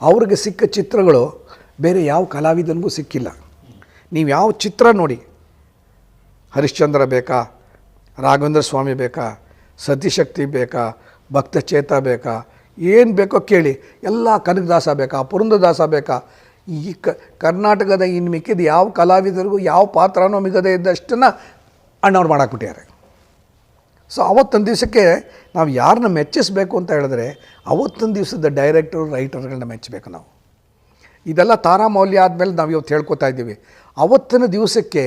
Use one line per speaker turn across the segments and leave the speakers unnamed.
ಅವ್ರಿಗೆ ಸಿಕ್ಕ ಚಿತ್ರಗಳು ಬೇರೆ ಯಾವ ಕಲಾವಿದನಿಗೂ ಸಿಕ್ಕಿಲ್ಲ. ನೀವು ಯಾವ ಚಿತ್ರ ನೋಡಿ? ಹರಿಶ್ಚಂದ್ರ ಬೇಕಾ? ರಾಘವೇಂದ್ರ ಸ್ವಾಮಿ ಬೇಕಾ? ಸತಿಶಕ್ತಿ ಬೇಕಾ? ಭಕ್ತ ಚೇತ ಬೇಕಾ? ಏನು ಬೇಕೋ ಕೇಳಿ. ಎಲ್ಲ ಕನಕದಾಸ ಬೇಕಾ? ಪುರಂದದಾಸ ಬೇಕಾ? ಈ ಕ ಕರ್ನಾಟಕದ ಇನ್ನು ಮಿಕ್ಕಿದ ಯಾವ ಕಲಾವಿದರಿಗೂ ಯಾವ ಪಾತ್ರನೂ ಮಿಗದೇ ಇದ್ದಷ್ಟನ್ನು ಅಣ್ಣವ್ರು ಮಾಡಾಕ್ಬಿಟ್ಟಿದ್ದಾರೆ. ಸೊ ಅವತ್ತೊಂದು ದಿವಸಕ್ಕೆ ನಾವು ಯಾರನ್ನ ಮೆಚ್ಚಿಸಬೇಕು ಅಂತ ಹೇಳಿದ್ರೆ ಅವತ್ತೊಂದು ದಿವಸದ ಡೈರೆಕ್ಟರ್ ರೈಟರ್ಗಳನ್ನ ಮೆಚ್ಚಬೇಕು ನಾವು. ಇದೆಲ್ಲ ತಾರಾಮೌಲ್ಯ ಆದಮೇಲೆ ನಾವು ಇವತ್ತು ಹೇಳ್ಕೊತಾ ಇದ್ದೀವಿ. ಅವತ್ತಿನ ದಿವಸಕ್ಕೆ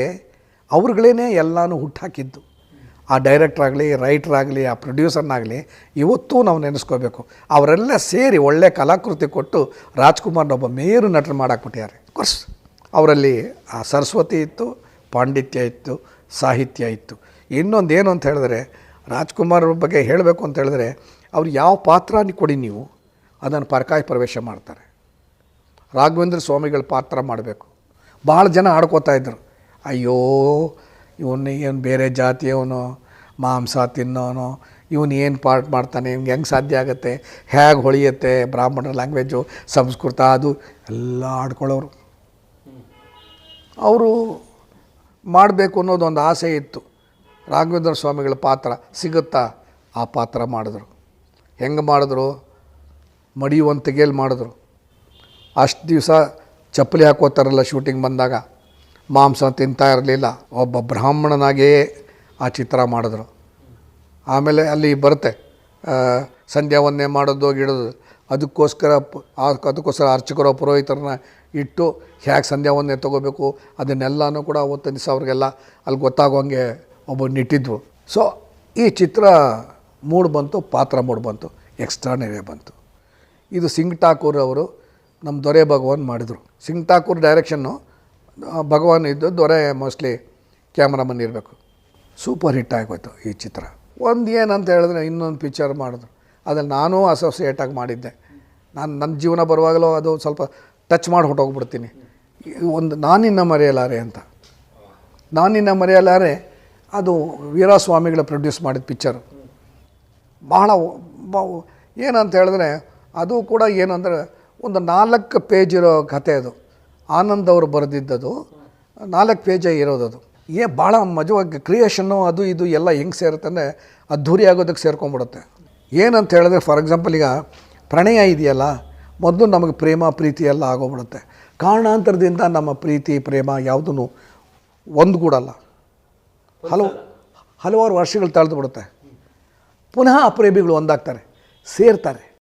ಅವ್ರುಗಳೇ ಎಲ್ಲನೂ ಹುಟ್ಟಾಕಿದ್ದು ಆ ಡೈರೆಕ್ಟರ್ ಆಗಲಿ ರೈಟರ್ ಆಗಲಿ, ಆ ಪ್ರೊಡ್ಯೂಸರ್ನಾಗಲಿ ಇವತ್ತೂ ನಾವು ನೆನೆಸ್ಕೋಬೇಕು. ಅವರೆಲ್ಲ ಸೇರಿ ಒಳ್ಳೆ ಕಲಾಕೃತಿ ಕೊಟ್ಟು ರಾಜ್ಕುಮಾರ್ನ ಒಬ್ಬ ಮೇರು ನಟರು ಮಾಡಾಕ್ಬಿಟ್ಟಿದ್ದಾರೆ. ಕೋರ್ಸ್ ಅವರಲ್ಲಿ, ಆ ಸರಸ್ವತಿ ಇತ್ತು, ಪಾಂಡಿತ್ಯ ಇತ್ತು, ಸಾಹಿತ್ಯ ಇತ್ತು. ಇನ್ನೊಂದು ಏನು ಅಂತ ಹೇಳಿದ್ರೆ ರಾಜ್ಕುಮಾರ್ ಬಗ್ಗೆ ಹೇಳಬೇಕು ಅಂತ ಹೇಳಿದ್ರೆ, ಅವ್ರು ಯಾವ ಪಾತ್ರ ಕೊಡಿ ನೀವು, ಅದನ್ನು ಪರಕಾಯಿ ಪ್ರವೇಶ ಮಾಡ್ತಾರೆ. ರಾಘವೇಂದ್ರ ಸ್ವಾಮಿಗಳ ಪಾತ್ರ ಮಾಡಬೇಕು. ಭಾಳ ಜನ ಆಡ್ಕೋತಾ ಇದ್ದರು. ಅಯ್ಯೋ, ಇವನು ಏನು ಬೇರೆ ಜಾತಿಯವನು ಮಾಂಸ ತಿನ್ನೋನು, ಇವನು ಏನು ಪಾರ್ಟ್ ಮಾಡ್ತಾನೆ, ಇವ್ನಿಗೆ ಹೆಂಗೆ ಸಾಧ್ಯ ಆಗುತ್ತೆ, ಹೇಗೆ ಹೊಳಿಯುತ್ತೆ ಬ್ರಾಹ್ಮಣರ ಲ್ಯಾಂಗ್ವೇಜು, ಸಂಸ್ಕೃತ, ಅದು ಎಲ್ಲ ಆಡ್ಕೊಳ್ಳೋರು. ಅವರು ಮಾಡಬೇಕು ಅನ್ನೋದೊಂದು ಆಸೆ ಇತ್ತು. ರಾಘವೇಂದ್ರ ಸ್ವಾಮಿಗಳ ಪಾತ್ರ ಸಿಗುತ್ತಾ? ಆ ಪಾತ್ರ ಮಾಡಿದ್ರು. ಹೆಂಗೆ ಮಾಡಿದ್ರು? ಮಡಿಯುವಂತಿಗೆಯಲ್ಲಿ ಮಾಡಿದ್ರು. ಅಷ್ಟು ದಿವಸ ಚಪ್ಪಲಿ ಹಾಕೋತಾರಲ್ಲ ಶೂಟಿಂಗ್ ಬಂದಾಗ. ಮಾಂಸ ತಿಂತಾ ಇರಲಿಲ್ಲ. ಒಬ್ಬ ಬ್ರಾಹ್ಮಣನಾಗೇ ಆ ಚಿತ್ರ ಮಾಡಿದ್ರು. ಆಮೇಲೆ ಅಲ್ಲಿ ಬರುತ್ತೆ. ಸಂಧ್ಯಾವನ್ನೇ ಸಂಧ್ಯಾ ಒಂದೇ ಮಾಡೋದು, ಗಿಡೋದು. ಅದಕ್ಕೋಸ್ಕರ ಅದಕ್ಕೋಸ್ಕರ ಅರ್ಚಕರ, ಪುರೋಹಿತರನ್ನ ಇಟ್ಟು ಹೇಗೆ ಸಂಧ್ಯಾ ತಗೋಬೇಕು ತೊಗೋಬೇಕು ಅದನ್ನೆಲ್ಲನೂ ಕೂಡ ಅವತ್ತಿನ ದಿವಸ ಅವ್ರಿಗೆಲ್ಲ. ಅಲ್ಲಿ ಗೊತ್ತಾಗೋಂಗೆ ಒಬ್ಬ ಇಟ್ಟಿದ್ವು ಸೊ ಈ ಚಿತ್ರ ಮೂಡ್ ಬಂತು, ಪಾತ್ರ ಮೂಡ್ ಬಂತು ಎಕ್ಸ್ಟ್ರಾನರೇ ಬಂತು. ಇದು ಸಿಂಗ್ ಠಾಕೂರ್ ಅವರು ನಮ್ಮ ದೊರೆ ಭಗವಾನ್ ಮಾಡಿದರು. ಸಿಂಗ್ ಠಾಕೂರ್ ಡೈರೆಕ್ಷನ್ನು ಭಗವಾನ್ ಇದ್ದು ದೊರೆ ಮೋಸ್ಟ್ಲಿ ಕ್ಯಾಮ್ರಾಮನ್ ಇರಬೇಕು. ಸೂಪರ್ ಹಿಟ್ ಆಗೋಯ್ತು ಈ ಚಿತ್ರ. ಒಂದು ಏನಂತ ಹೇಳಿದ್ರೆ ಇನ್ನೊಂದು ಪಿಕ್ಚರ್ ಮಾಡಿದ್ರು. ಅದ್ರಲ್ಲಿ ನಾನೂ ಅಸೋಸಿಯೇಟಾಗಿ ಮಾಡಿದ್ದೆ. ನಾನು ನನ್ನ ಜೀವನ ಬರುವಾಗಲೂ ಅದು ಸ್ವಲ್ಪ ಟಚ್ ಮಾಡಿ ಹೊಟ್ಟೋಗ್ಬಿಡ್ತೀನಿ ಒಂದು ನಾನಿನ್ನ ಮರೆಯಲಾರೆ ಅಂತ. ನಾನಿನ್ನ ಮರೆಯಲಾರೆ ಅದು ವೀರಸ್ವಾಮಿಗಳು ಪ್ರೊಡ್ಯೂಸ್ ಮಾಡಿದ ಪಿಕ್ಚರ್ ಬಹಳ ಏನಂತ ಹೇಳಿದ್ರೆ ಅದು ಕೂಡ ಏನಂದರೆ ಒಂದು ನಾಲ್ಕು ಪೇಜ್ ಇರೋ ಕತೆ ಅದು. ಆನಂದ್ ಅವರು ಬರೆದಿದ್ದದು. ನಾಲ್ಕು ಪೇಜೇ ಅದು. ಏ ಭಾಳ ಮಜವಾಗಿ ಕ್ರಿಯೇಷನ್ನು ಅದು ಇದು ಎಲ್ಲ ಹೆಂಗೆ ಸೇರುತ್ತೆ ಅಂದರೆ ಅದ್ಧೂರಿ ಆಗೋದಕ್ಕೆ ಸೇರ್ಕೊಂಡ್ಬಿಡುತ್ತೆ. ಏನಂತ ಹೇಳಿದ್ರೆ ಫಾರ್ ಎಕ್ಸಾಂಪಲ್ ಈಗ ಪ್ರಣಯ ಇದೆಯಲ್ಲ, ಮೊದಲು ನಮಗೆ ಪ್ರೇಮ, ಪ್ರೀತಿ ಎಲ್ಲ ಆಗೋಗ್ಬಿಡುತ್ತೆ. ಕಾರಣಾಂತರದಿಂದ ನಮ್ಮ ಪ್ರೀತಿ, ಪ್ರೇಮ ಯಾವುದೂ ಒಂದುಗೂಡಲ್ಲ. ಹಲವು ಹಲವಾರು ವರ್ಷಗಳು ತಳೆದು ಬಿಡುತ್ತೆ. ಪುನಃ ಅಪ್ರೇಮಿಗಳು ಪ್ರೇಮಿಗಳು ಒಂದಾಗ್ತಾರೆ ಸೇರ್ತಾರೆ.